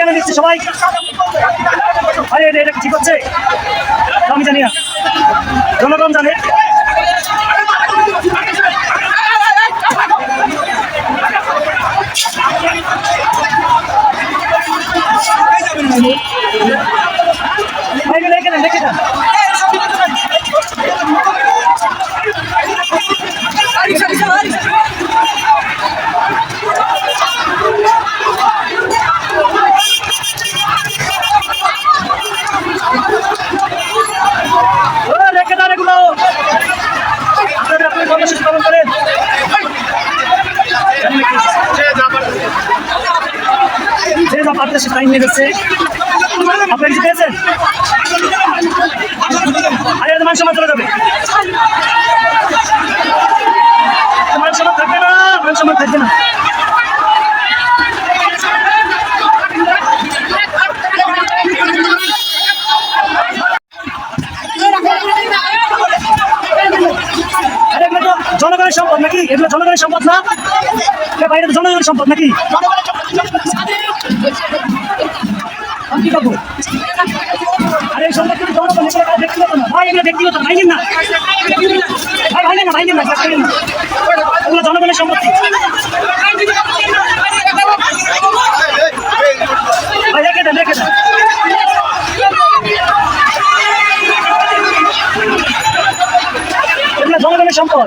কেন দিচ্ছে সবাই? আরে এটা ঠিক হচ্ছে আমি জানি না। জনগণ জানে। সে টাইম লেগেছে। আরে মান সম্মান চলে যাবে। মান সম্মান থাকবে না সম্মান থাকবে না। জনগণের সম্পদ নাকি? এগুলো জনগণের সম্পদ না? বাইরে জনগণের সম্পদ নাকি? কি আরে এই কিন্তু জনগণ, এগুলো কারও ব্যক্তিগত না। ভাই, এগুলো ব্যক্তিগত না। ভাইয়েন না, ভাই ভাইয়েন না ভাইয়েন না। এগুলো জনগণের সম্পত্তি। ভাই, রেখে দেন রেখে দেন। জনগণের সম্পদ।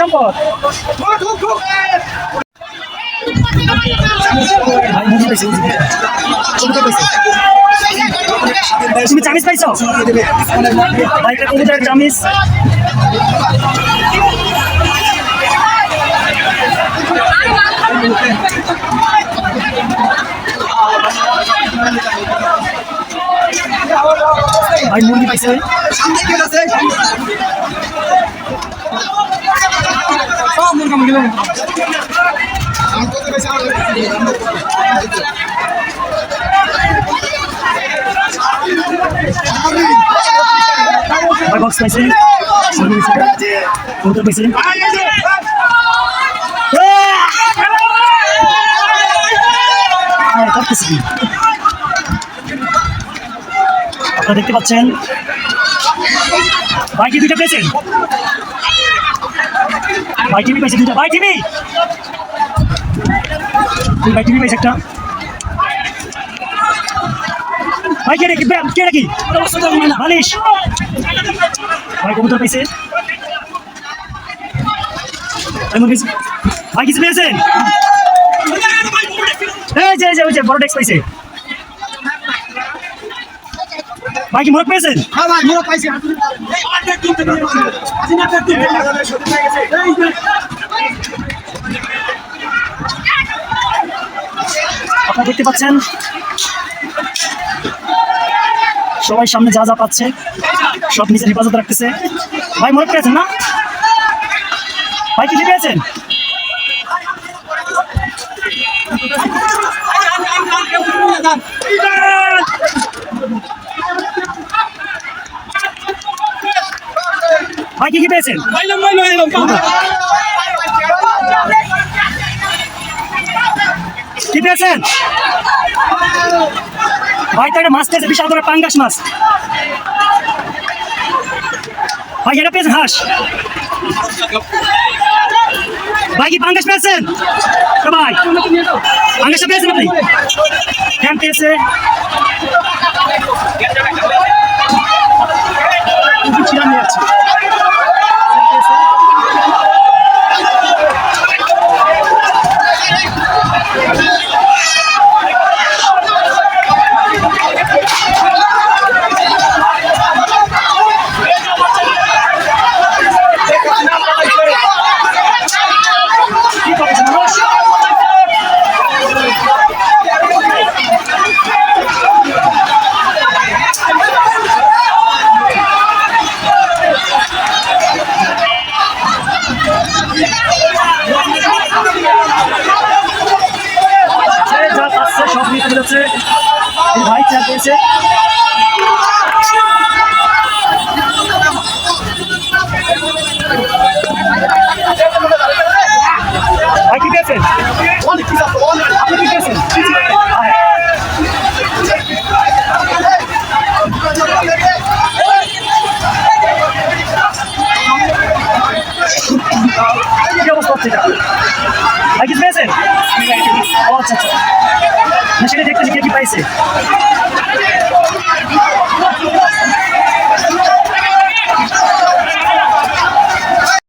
সম্পদ। তুমি চামিচ পাইছো? ভাই এটা কবুতরের চামিচ। ভাই মুরগি পাইছে? ভাই বক্স পাইছে মুরগি পাইছে। কবুতর পাইছে। হ্যাঁ, করতেছি কি? আপনারা দেখতে পাচ্ছেন। ভাই কি দুইটা পেয়েছেন? ভাই টিভি পাইছে দুইটা। ভাই টিভি! তুই ভাই টিভি পাইছে একটা। ভাই, কে রেখি কে? রেখি মালিশ! ভাই, কবুতর পাইছে ভাই, কিছু পেয়েছেন? এই যে বড় ডেক্স পাইছে ভাই কি মোরগ পেয়েছেন? হ্যাঁ ভাই মোরগ পাইছি। আপনারা দেখতে পাচ্ছেন? সবাই সামনে যা যা পাচ্ছে সব নিজের হেফাজত রাখতেছে। ভাই মনে পেয়েছেন না? ভাই কিছু পেয়েছেন? ভাই কি কি পেয়েছেন? কি পেয়েছেন? ভাই তো মাছ পেয়েছে বিশাল করে পাঙ্গাস মাছ। ভাই, এটা পেয়েছেন হাঁস? ভাই, কি পাঙ্গাস পেয়েছেন? ভাই, পাঙ্গাসটা পেয়েছেন আপনি? কেন পেয়েছে। ছিলাম যাচ্ছে। আচ্ছা আচ্ছা সেটা দেখতে কি পাইছে?